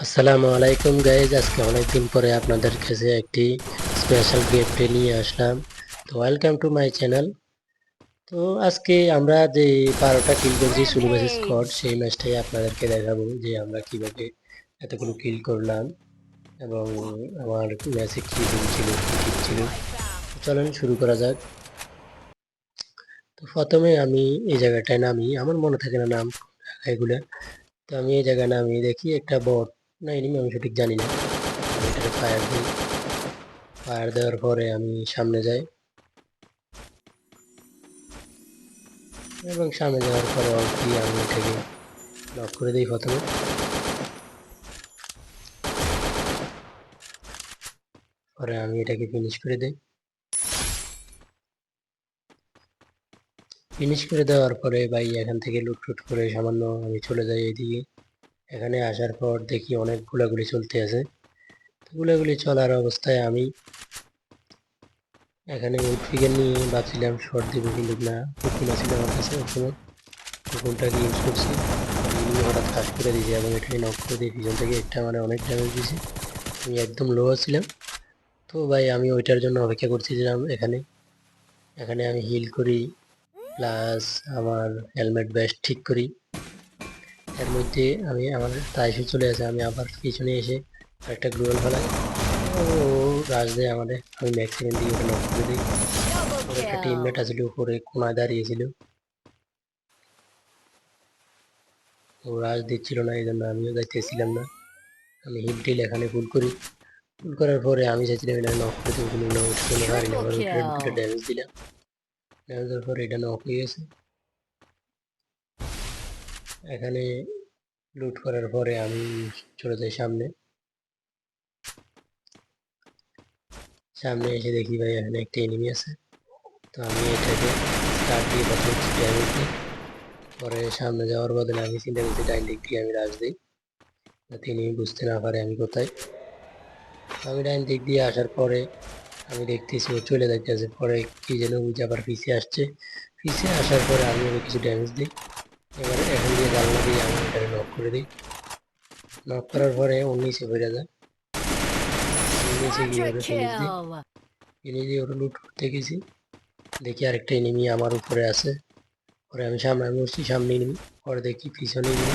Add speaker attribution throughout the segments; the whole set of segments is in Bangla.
Speaker 1: আসসালামু আলাইকুম গাইজ আজকে অনেকদিন পরে আপনাদের কাছে একটি স্পেশাল গিফট নিয়ে আসলাম। তো ওয়েলকাম টু মাই চ্যানেল তো আজকে আমরা যে বারোটা কিল করেছি সুলুবাস স্কট সেই ম্যাচটাই আপনাদেরকে দেখাবো যে আমরা কীভাবে এতগুলো কিল করলাম এবং আমার ম্যাচে কী রুল ছিল কী ঠিক ছিল। তো চলেন শুরু করা যাক। তো প্রথমে আমি এই জায়গাটায় নামি আমার মনে থাকে না নাম এগুলো তো আমি এই জায়গায় নামি দেখি একটা বট না এনিমি আমি সঠিক জানি না। আমি এটাকে ফায়ার দিই। ফায়ার দেওয়ার পরে আমি সামনে যাই। এবং সামনে যাওয়ার পরে অলরেডি আমি এটাকে লক করে দিই প্রথমে। পরে আমি এটাকে ফিনিশ করে দিই। ফিনিশ করে দেওয়ার পরে ভাই এখান থেকে লুটফুট করে সামান্য আমি চলে যাই এইদিকে। এখানে আসার পর দেখি অনেক গুলাগুলি চলতে আছে। তো গুলাগুলি চলার অবস্থায় আমি এখানে উডফিগার নিয়ে ভাবছিলাম শর্ট দিব, কিন্তু না উডফিন ছিল আমার কাছে ওই সময়। ইউজ করছি? হঠাৎ কাজ করে দিয়েছে এবং এটাকে নক করে দিয়ে পিছন থেকে একটা মানে অনেক ড্যামেজ দিয়েছে। আমি একদম লো ছিলাম তো ভাই, আমি ওইটার জন্য অপেক্ষা করছিলাম এখানে। এখানে আমি হিল করি প্লাস আমার হেলমেট ব্যাস ঠিক করি। এর মধ্যে আমি আমার তাইসে চলে আসে, আমি আবার পিছনে এসে একটা গ্লোয়াল ফেলাই। ও, রাজ দেয় আমাদের আমি ম্যাক্সিমাম দিয়ে ওটা নক করে দিই। একটা টিমমেট আসলে উপরে কোনায় দাঁড়িয়েছিল। ও রাজ দিচ্ছিল না এই জন্য আমিও যাইতেছিলাম না। আমি হিল টিল এখানে ফুল করি। ফুল করার পরে আমি চাইছিলাম এটা নক করে দেবো কিন্তু না ওটা কোনো পারি না ড্যামেজ দিলাম। ড্যামেজ দেওয়ার পরে এটা নক হয়ে গেছে। এখানে লুট করার পরে আমি চলে যাই সামনে। সামনে এসে দেখি ভাই এখানে একটা এনিমি আছে। তো আমি এটাকে স্টার্ট দিয়ে প্রথমে ড্যামেজ দিই পরে সামনে যাওয়ার বদলে আমি চিন্তা করছি, ডাইন দিক দিয়ে আমি রাজ দিই। যাতে এনিমি বুঝতে না পারে আমি কোথায়। আমি ডাইন দিক দিয়ে আসার পরে আমি দেখতেছি ও চলে যাইতেছে। পরে কি যেন বুঝে আবার পিছিয়ে আসছে। পিছিয়ে আসার পরে আমি ওকে কিছু ড্যামেজ দিই। এবার এখান দিয়ে আমি এটাকে লক করে দিই। নক করার পরে ও নিচে বেড়ে যায়। নিচে গিয়ে ওটা ফিনিশ দিই? দিয়ে ওটা লুট করতে গেছি। দেখি আরেকটা এনিমি আমার উপরে আছে। পরে আমি সামনে উঠছি সামনে এনিমি পরে দেখি পিছনে এনিমি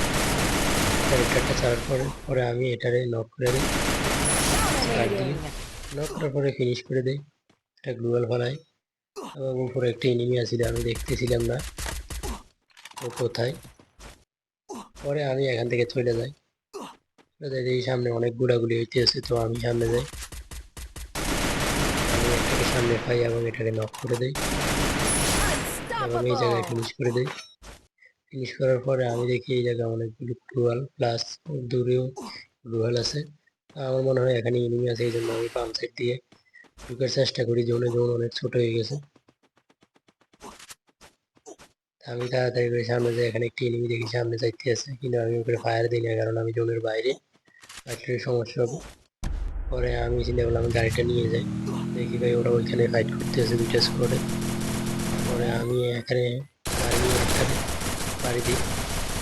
Speaker 1: ক্যারেক্টারটা ছাড়ার পরে পরে আমি এটারে নক করে দিই। নক করার পরে ফিনিশ করে দিই। একটা গ্লুয়াল ফেলাই এবং উপরে একটা এনিমি আছিল আমি দেখতেছিলাম না। ও কোথায়? পরে আমি এখান থেকে চলে যাই। চলে যাই দেখি সামনে অনেক গুড়াগুলি হইতে আছে তো আমি সামনে যাই। আমি একটাকে সামনে পাই এবং এটাকে নক করে দেই। এবং এই জায়গায় ফিনিশ করে দেই। ফিনিশ করার পরে আমি দেখি এই জায়গায় অনেকগুলো গ্লুয়াল প্লাস দূরেও গ্লুয়াল আছে। আমার মনে হয় এখানে এনিমি আছে এই জন্য আমি পাম্প সাইড দিয়ে ঢুকার চেষ্টা করি জোনে জোন অনেক ছোট হয়ে গেছে। আমি তাড়াতাড়ি করে সামনে যাই, এখানে একটি এনিমি দেখি, সামনে যাইতে আছে। কিন্তু আমি ওকে ফায়ার দিই না, কারণ আমি জোনের বাইরে। ফাইটের সমস্যা হবে। পরে আমি চিন্তা করলাম গাড়িটা নিয়ে যাই। দেখি ভাই ওরা ওইখানে ফাইট করতে আছে দুইটা স্কোয়াডে পরে আমি এখানে বাড়ি দিই।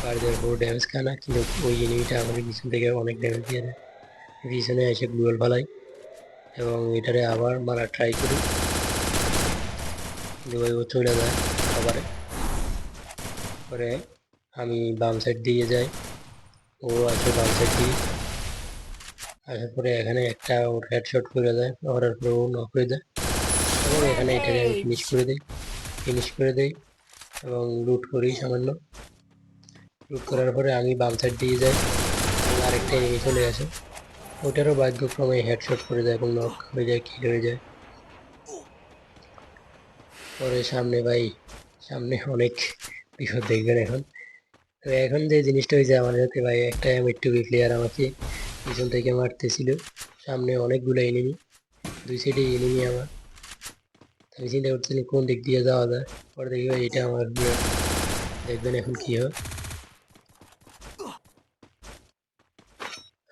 Speaker 1: বাড়ি দেওয়ার পর ড্যামেজ খায় না, কিন্তু ওই এনিমিটা আমাকে পিছন থেকে অনেক ড্যামেজ দিয়ে দেয়। পিছনে এসে গ্লুয়াল ফালাই এবং এটারে আবার মারা ট্রাই করি। কিন্তু ওই ও চলে যায় আবার। পরে আমি বাম সাইড দিয়ে যাই ও আছে বাম সাইড দিয়ে। আসার পরে এখানে একটা ওর হেডশট করে দেয় করার পরে ও নক হয়ে যায় এবং এখানে এটাকে আমি ফিনিশ করে দিই। ফিনিশ করে দিই এবং লুট করি সামান্য। লুট করার পরে আমি বাম সাইড দিয়ে যাই আরেকটা এনিমি চলে আসে। ওটারও ভাগ্যক্রমে হেডশট করে দেয় এবং নক হয়ে যায় কিল হয়ে যায়। পরে সামনে ভাই, সামনে অনেক বিপদ দেখবেন এখন। তো এখন যে জিনিসটা হয়েছে আমার সাথে ভাই, একটা এমএটুবি প্লেয়ার আমাকে পিছন থেকে মারতেছিল। সামনে অনেকগুলো এনিমি দুই সাইডে এনিমি আমার। আমি চিন্তা করতেছিলাম কোন দিক দিয়ে যাওয়া যায়। পরে দেখি ভাই এটা আমার। দেখবেন এখন কি হয়।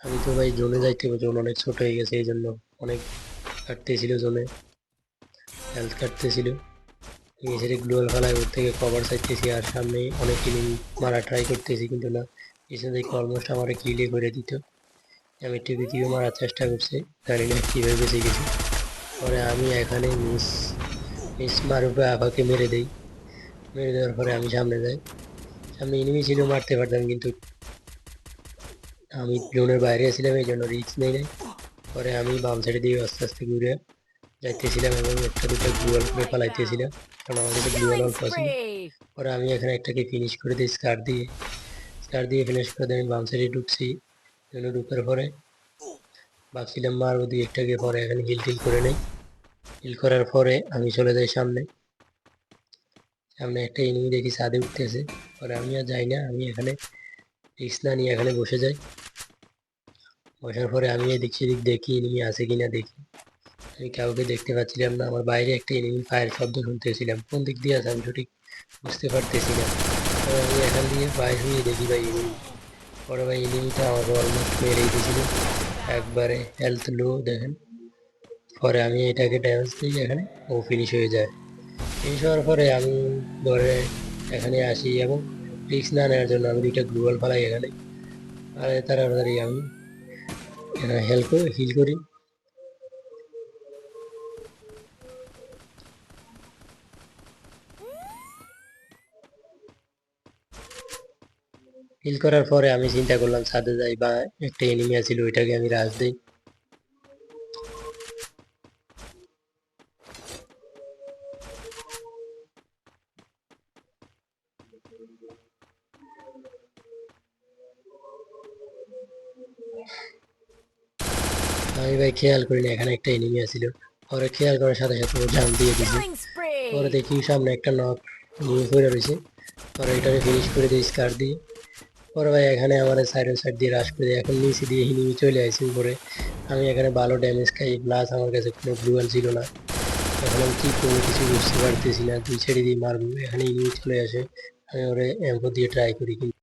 Speaker 1: আমি তো ভাই জোনে যাইতে জোন অনেক ছোট হয়ে গেছে এই জন্য অনেক কাটতেছিল জোনে। হেলথ কাটতেছিল। নিজের গ্লোয়াল ফেলায় ওর থেকে কভার চাইতেছি আর সামনে অনেক এনিমি মারা ট্রাই করতেছি, কিন্তু না, পিছনে দেখি অলমোস্ট আমার কিলে করে দিত। আমি টিভি দিয়ে মারার চেষ্টা করছি, জানি না কীভাবে বেঁচে গেছি। পরে আমি এখানে মিস মিস মারুপে আপাকে মেরে দেই। মেরে দেওয়ার পরে আমি সামনে যাই। সামনে এনিমি ছিল, মারতে পারতাম, কিন্তু আমি জোনের বাইরে ছিলাম এই জন্য রিস্ক নেই নাই। পরে আমি বাম সাইডে দিয়ে আস্তে আস্তে ঘুরে যাইতেছিলাম এবং একটা দুটো গ্লুয়াল করে পালাইতেছিলাম কারণ আমার কাছে অল্প
Speaker 2: spree!
Speaker 1: পরে আমি এখানে একটাকে ফিনিশ করে দিই স্কার দিয়ে। স্কার দিয়ে ফিনিশ করে দিয়ে আমি বাম সাইডে ঢুকছি। ঢুকার পরে ভাবছিলাম মারবো দিয়ে একটাকে পরে এখানে হিল টিল করে নেই। হিল করার পরে আমি চলে যাই সামনে। সামনে একটা এনিমি দেখি ছাদে উঠতেছে। পরে আমি আর যাই না, আমি এখানে রিক্স না নিয়ে এখানে বসে যাই। বসার পরে আমি এদিক সেদিক দেখি এনিমি আছে কিনা দেখি। আমি কাউকে দেখতে পাচ্ছিলাম না, আমার বাইরে একটা এনিমি ফায়ার শব্দ শুনতেছিলাম। কোন দিক দিয়ে আছে আমি সঠিক বুঝতে পারতেছি না। আমি এখান দিয়ে বাইর হয়ে দেখি ভাই এনিমি পরে ভাই এনিমিটা আমাকে অলমোস্ট মেরেই দিয়েছিল। একবারে হেলথ লো দেখেন। পরে আমি এটাকে ড্যামেজ দিই এখানে ও ফিনিশ হয়ে যায়। ফিনিশ হওয়ার পরে আমি ধরে এখানে আসি এবং রিক্স না নেওয়ার জন্য আমি দুইটা গ্লুয়াল ফালাই এখানে। আর তাড়াতাড়ি আমি হেল্প হিল করি। হিল করার পরে আমি চিন্তা করলাম ছাদে যাই বা একটা এনিমি আছিল ওইটাকে আমি রাজ দিই। আমি ভাই খেয়াল করিনি এখানে একটা এনিমি আছিল। পরে খেয়াল করার সাথে সাথে ও জাম দিয়ে দিছি। পরে দেখি সামনে একটা নক নিয়ে পড়ে রয়েছে। পরে এটাকে ফিনিশ করে দিই স্কার দিয়ে পরে ভাই এখানে আমার সাইডের সাইড দিয়ে রাশ করে এখন নিচে দিয়ে হিনিমি চলে আসি উপরে। আমি এখানে ভালো ড্যামেজ খাই প্লাস আমার কাছে কোনো গ্লুয়াল ছিল না। এখন আমি কী করব কিছু বুঝতে পারতেছি না, দুই ছেড়ে দিয়ে মারবো এখানে হিনিমি চলে আসে। আমি ওরে এম্পো দিয়ে ট্রাই করি কিন্তু।